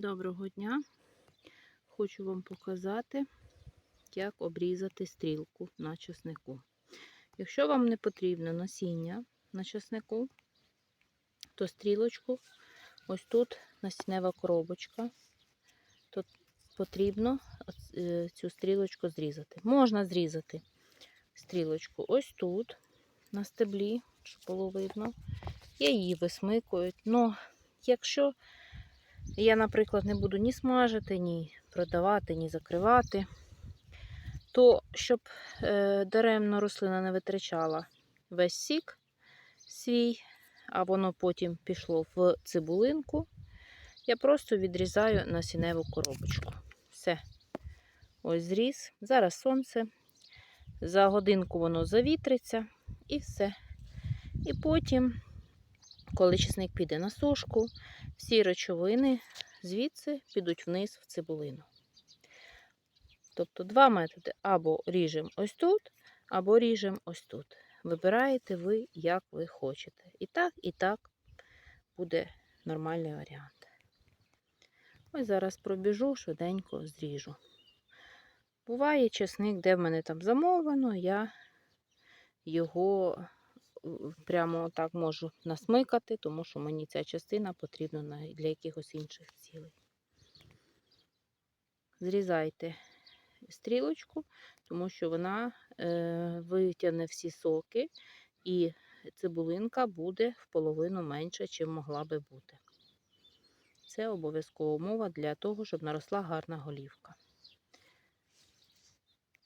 Доброго дня! Хочу вам показати, як обрізати стрілку на часнику. Якщо вам не потрібно насіння на часнику, то стрілочку, ось тут насіннева коробочка, то потрібно е, цю стрілочку зрізати. Можна зрізати стрілочку ось тут, на стеблі, щоб було видно. Я її висмикую. Ну, якщо я, наприклад, не буду ні смажити, ні продавати, ні закривати. То, щоб е, даремно рослина не витрачала весь сік свій, а воно потім пішло в цибулинку, я просто відрізаю насінневу коробочку. Все. Ось зріз. Зараз сонце. За годинку воно завітриться і все. І потім, коли чесник піде на сушку, всі речовини звідси підуть вниз в цибулину. Тобто два методи. Або ріжемо ось тут, або ріжемо ось тут. Вибираєте ви, як ви хочете. І так, і так буде нормальний варіант. Ось зараз пробіжу, швиденько зріжу. Буває чесник, де в мене там замовлено, я його прямо так можу насмикати, тому що мені ця частина потрібна для якихось інших цілей. Зрізайте стрілочку, тому що вона е, витягне всі соки, і цибулинка буде в половину менше, чим могла би бути. Це обов'язкова умова для того, щоб наросла гарна голівка.